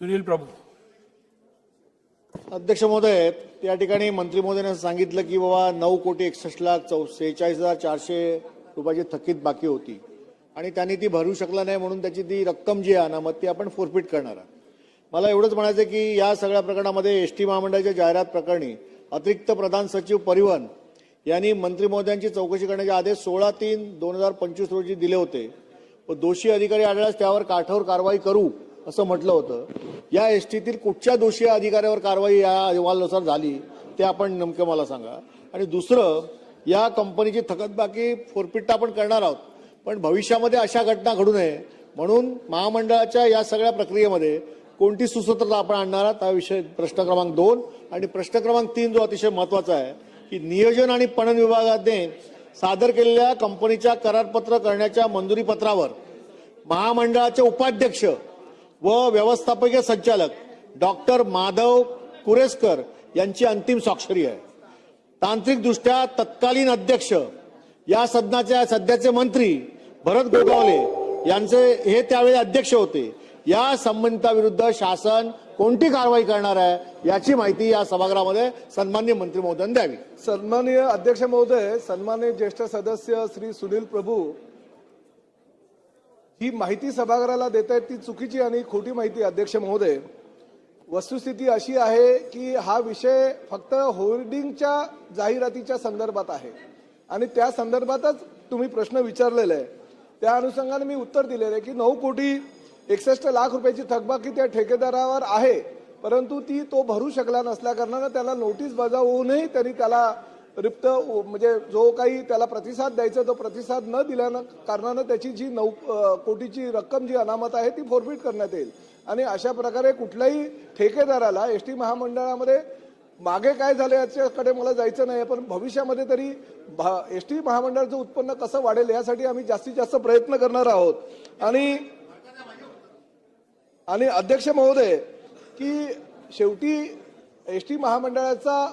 सुनील प्रभू. अध्यक्ष महोदय त्या ठिकाणी मंत्री महोदयाने सांगितलं की बाबा नऊ कोटी एकसष्ट लाख चौ सेहेचाळीस हजार चारशे रुपयाची थकीत बाकी होती. आणि त्यांनी ती भरू शकला नाही म्हणून त्याची ती रक्कम जी आहे अनामत ती आपण फोरफिट करणार आहोत. मला एवढंच म्हणायचं आहे की या सगळ्या प्रकरणामध्ये एस टी महामंडळाच्या जाहिरात प्रकरणी अतिरिक्त प्रधान सचिव परिवहन यांनी मंत्री महोदयांची चौकशी करण्याचे आदेश सोळा तीन दोन हजार पंचवीस रोजी दिले होते. व दोषी अधिकारी आढळल्यास त्यावर काठावर कारवाई करू. असं म्हटलं होतं. या एस टीतील कुठच्या दोषी अधिकाऱ्यावर कारवाई या अहवालानुसार झाली ते आपण नेमकं मला सांगा. आणि दुसरं या कंपनीची थकतबाकी फोरपिट्टा आपण करणार आहोत पण भविष्यामध्ये अशा घटना घडू नये. म्हणून महामंडळाच्या या सगळ्या प्रक्रियेमध्ये कोणती सुसूत्रता आपण आणणार आहात हा विषय प्रश्न क्रमांक दोन. आणि प्रश्न क्रमांक तीन जो अतिशय महत्त्वाचा आहे की नियोजन आणि पणन विभागाने सादर केलेल्या कंपनीच्या करारपत्र करण्याच्या मंजुरी पत्रावर महामंडळाचे उपाध्यक्ष व व्यवस्थापकीय संचालक डॉक्टर माधव कुरेसकर यांची अंतिम स्वाक्षरी आहे. तांत्रिकदृष्ट्या तत्कालीन अध्यक्ष या सदनाच्या सध्याचे मंत्री भरत गोगावले यांचे हे त्यावेळी अध्यक्ष होते. या संबंधिताविरुद्ध शासन कोणती कारवाई करणार आहे याची माहिती या सभागृहामध्ये सन्मान्य मंत्री महोदयांनी द्यावी. सन्माननीय अध्यक्ष महोदय सन्माननीय ज्येष्ठ सदस्य श्री सुनील प्रभू ही माहिती सभागृहाला देत आहेत ती चुकीची आणि खोटी माहिती अध्यक्ष महोदय. वस्तुस्थिती अशी आहे की हा विषय फक्त होर्डिंगच्या जाहिरातीच्या संदर्भात आहे. आणि त्या संदर्भातच तुम्ही प्रश्न विचारलेला आहे. त्या अनुषंगाने मी उत्तर दिलेलं आहे की नऊ कोटी एकसष्ट लाख रुपयाची थकबाकी त्या ठेकेदारावर आहे. परंतु ती तो भरू शकला नसल्या कारणानं त्याला नोटीस बजावूनही त्यांनी त्याला रिक्त म्हणजे जो काही त्याला प्रतिसाद द्यायचा तो प्रतिसाद न दिल्यानं कारणानं त्याची जी नऊ कोटीची रक्कम जी अनामत आहे ती फोरफिट करण्यात येईल. आणि अशा प्रकारे कुठल्याही ठेकेदाराला एस टी महामंडळामध्ये मागे काय झालं याच्याकडे मला जायचं नाही पण भविष्यामध्ये तरी एस टी महामंडळाचं उत्पन्न कसं वाढेल यासाठी आम्ही जास्तीत जास्त प्रयत्न करणार आहोत. आणि आणि अध्यक्ष महोदय की शेवटी एस टी महामंडळाचा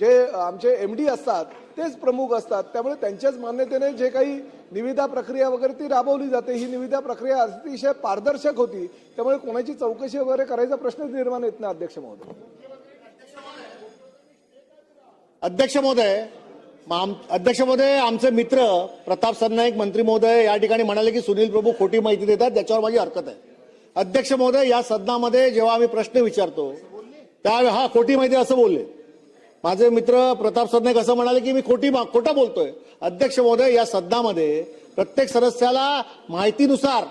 जे आमचे एम डी असतात तेच प्रमुख असतात. त्यामुळे त्यांच्याच मान्यतेने जे काही निविदा प्रक्रिया वगैरे ती राबवली जाते ही निविदा प्रक्रिया अतिशय पारदर्शक होती. त्यामुळे कोणाची चौकशी वगैरे करायचा प्रश्न निर्माण येत नाही अध्यक्ष महोदय. अध्यक्ष महोदय आम- अध्यक्ष महोदय आमचे मित्र प्रताप सरनाईक मंत्री महोदय या ठिकाणी म्हणाले की सुनील प्रभू खोटी माहिती देतात त्याच्यावर माझी हरकत आहे. अध्यक्ष महोदय या सदनामध्ये जेव्हा आम्ही प्रश्न विचारतो त्यावेळे हा खोटी माहिती असं बोलले. माझे मित्र प्रताप सरनाईक असं म्हणाले की मी खोटी खोटा खोटं बोलतोय. अध्यक्ष महोदय या सदनामध्ये प्रत्येक सदस्याला माहितीनुसार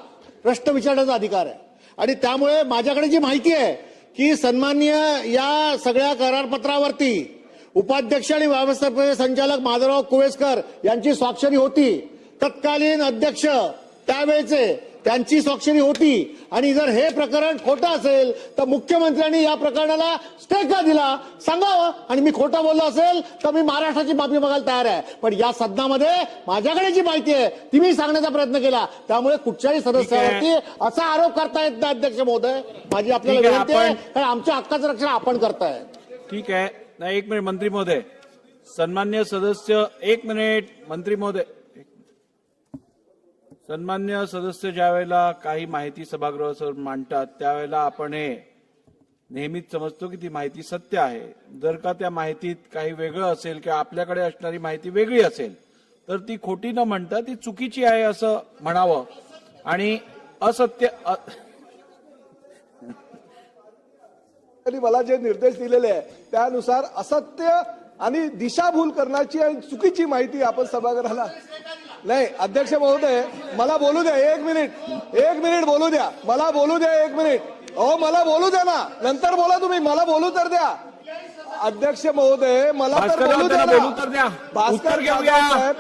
प्रश्न विचारण्याचा अधिकार आहे. आणि त्यामुळे माझ्याकडे जी माहिती आहे की सन्माननीय या सगळ्या करारपत्रावरती उपाध्यक्ष आणि व्यवस्थापकीय संचालक माधवराव कुवेसकर यांची स्वाक्षरी होती. तत्कालीन अध्यक्ष त्यावेळेचे त्यांची स्वाक्षरी होती. आणि जर हे प्रकरण खोटं असेल तर मुख्यमंत्र्यांनी या प्रकरणाला स्टे का दिला सांगावं आणि मी खोटं बोललो असेल तर मी महाराष्ट्राची माफी मागायला तयार आहे. पण या सदनामध्ये माझ्याकडे जी माहिती आहे ती मी सांगण्याचा प्रयत्न केला. त्यामुळे कुठच्याही सदस्यावरती असा आरोप करता येत नाही अध्यक्ष महोदय. माझी आपल्याला विनंती आहे कारण आमच्या हक्काचं रक्षण आपण करताय. ठीक आहे. नाही एक मिनिट मंत्री महोदय. सन्मान्य सदस्य एक मिनिट मंत्री महोदय. सन्मान्य सदस्य ज्यावेळेला काही माहिती सभागृहासमोर मांडतात त्यावेळेला आपण हे नेहमीच समजतो की ती माहिती सत्य आहे. जर का त्या माहितीत काही वेगळं असेल किंवा आपल्याकडे असणारी माहिती वेगळी असेल तर ती खोटी न म्हणता ती चुकीची आहे असं म्हणावं. आणि असत्य अ- मला जे निर्देश दिलेले आहे त्यानुसार असत्य आणि दिशाभूल करण्याची आणि चुकीची माहिती आपण सभागृहाला नाही अध्यक्ष महोदय मला बोलू द्या एक मिनिट. एक मिनिट बोलू द्या. मला बोलू द्या एक मिनिट. अहो मला बोलू द्या ना. नंतर बोला तुम्ही. मला बोलू तर द्या. अध्यक्ष महोदय मला तर बोलू द्या ना. भास्कर साहेब,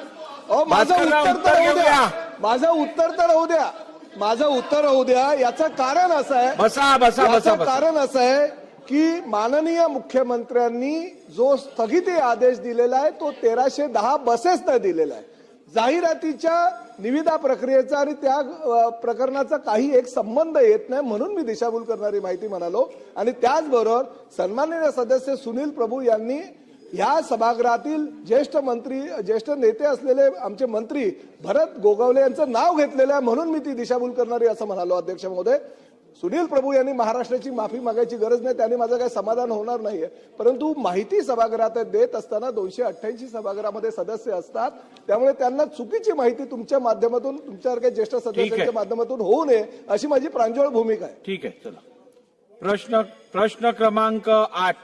अहो माझं उत्तर तर होऊ. द्या. माझं उत्तर तर होऊ द्या. माझं उत्तर होऊ द्या. याचं कारण असं आहे बसा बसा बसा याचं बसा. कारण असं आहे की माननीय मुख्यमंत्र्यांनी जो स्थगिती आदेश दिलेला आहे तो तेराशे दहा बसेसनं दिलेला आहे. जाहिरातीच्या निविदा प्रक्रियेचा आणि त्या प्रकरणाचा काही एक संबंध येत नाही म्हणून मी दिशाभूल करणारी माहिती म्हणालो. आणि त्याचबरोबर सन्माननीय सदस्य सुनील प्रभू यांनी ह्या सभागृहातील ज्येष्ठ मंत्री ज्येष्ठ नेते असलेले आमचे मंत्री भरत गोगावले यांचं नाव घेतलेलं आहे म्हणून मी ती दिशाभूल करणारी असं म्हणालो अध्यक्ष महोदय. सुनील प्रभू यांनी महाराष्ट्राची माफी मागायची गरज नाही त्यांनी माझं काही समाधान होणार नाहीये. परंतु माहिती सभागृहात देत असताना दोनशे अठ्ठ्याऐंशी सभागृहामध्ये सदस्य असतात. त्यामुळे त्यांना चुकीची माहिती तुमच्या माध्यमातून तुमच्यासारख्या ज्येष्ठ सदस्यांच्या माध्यमातून होऊ नये अशी माझी प्रांजळ भूमिका आहे. ठीक आहे चला. प्रश्न प्रश्न क्रमांक आठ.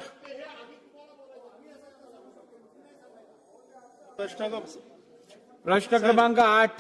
प्रश्न क्रमांक आठ.